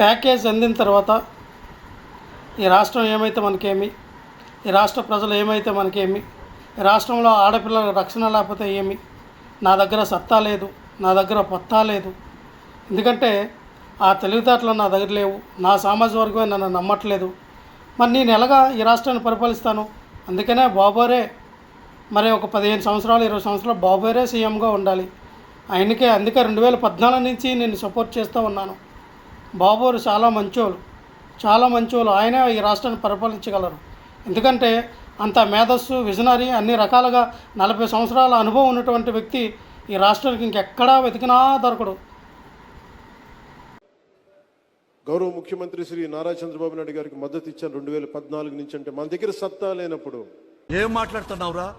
Package అందిన తర్వాత ఈ రాష్ట్రం ఏమైతే మనకేమి ఈ రాష్ట్ర ప్రజలు ఏమైతే మనకేమి ఈ రాష్ట్రంలో ఆడపిల్లల రక్షణ లేకపోతే ఏమి నా దగ్గర సత్తా లేదు నా దగ్గర పత్తా లేదు. ఎందుకంటే ఆ తెలివితేటలు నా దగ్గర లేవు నా సామాజిక వర్గమే నన్ను నమ్మట్లేదు. మరి నేను ఎలాగా ఈ రాష్ట్రాన్ని పరిపాలిస్తాను? అందుకనే బాబోరే మరి ఒక పదిహేను సంవత్సరాలు ఇరవై సంవత్సరాలు బాబోరే సీఎంగా ఉండాలి. ఆయనకే అందుకే రెండు వేల పద్నాలుగు నుంచి నేను సపోర్ట్ చేస్తూ ఉన్నాను. బాబోరు చాలా మంచోళ్ళు చాలా మంచోళ్ళు ఆయనే ఈ రాష్ట్రాన్ని పరిపాలించగలరు. ఎందుకంటే అంత మేధస్సు విజనరీ అన్ని రకాలుగా నలభై సంవత్సరాల అనుభవం ఉన్నటువంటి వ్యక్తి ఈ రాష్ట్రానికి ఇంకెక్కడా వెతికినా దొరకడు. గౌరవ ముఖ్యమంత్రి శ్రీ నారా చంద్రబాబు నాయుడు గారికి మద్దతు ఇచ్చాను రెండు వేల పద్నాలుగు నుంచి. అంటే మన దగ్గర సత్తా లేనప్పుడు. ఏం మాట్లాడుతున్నావురా?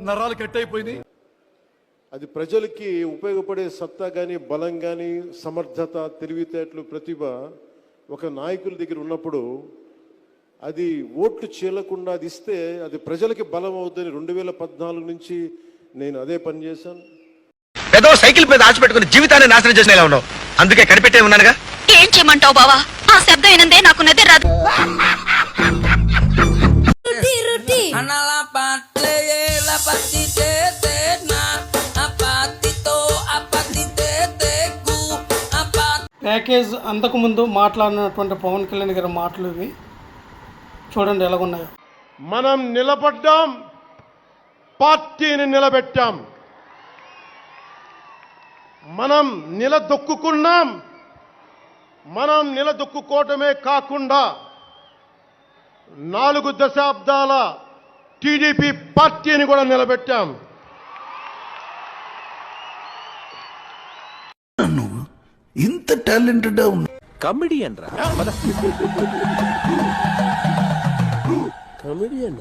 నరాలు కట్ అయిపోయింది అది ప్రజలకి ఉపయోగపడే సత్తా కానీ బలం కానీ సమర్థత తెలివితేటలు ప్రతిభ ఒక నాయకుల దగ్గర ఉన్నప్పుడు అది ఓట్లు చీలకుండా అది ఇస్తే అది ప్రజలకి బలం అవుతుందని రెండు వేల పద్నాలుగు నుంచి నేను అదే పని చేశాను. ఏదో సైకిల్ మీద ఆశపెట్టుకుని జీవితాన్ని నాశనం చేసిన ఉన్నావు. అందుకే కనిపెట్టే ఉన్నానుగా? ఏం చేయమంటావు బావా? ఆ శబ్దం అయినందే నాకు నిద్ర రాదు. Anala patle ప్యాకేజ్ అంతకుముందు మాట్లాడినటువంటి పవన్ కళ్యాణ్ గారి మాటలు ఇవి. చూడండి ఎలాగున్నాయో. మనం నిలబడ్డాం పార్టీని నిలబెట్టాం. మనం నిలదొక్కుకున్నాం మనం నిలదొక్కుకోవటమే కాకుండా నాలుగు దశాబ్దాల టీడీపీ పార్టీని కూడా నిలబెట్టాం. ఇంత టాలెంటెడ్ కమిడియన్ రా. కమిడియన్?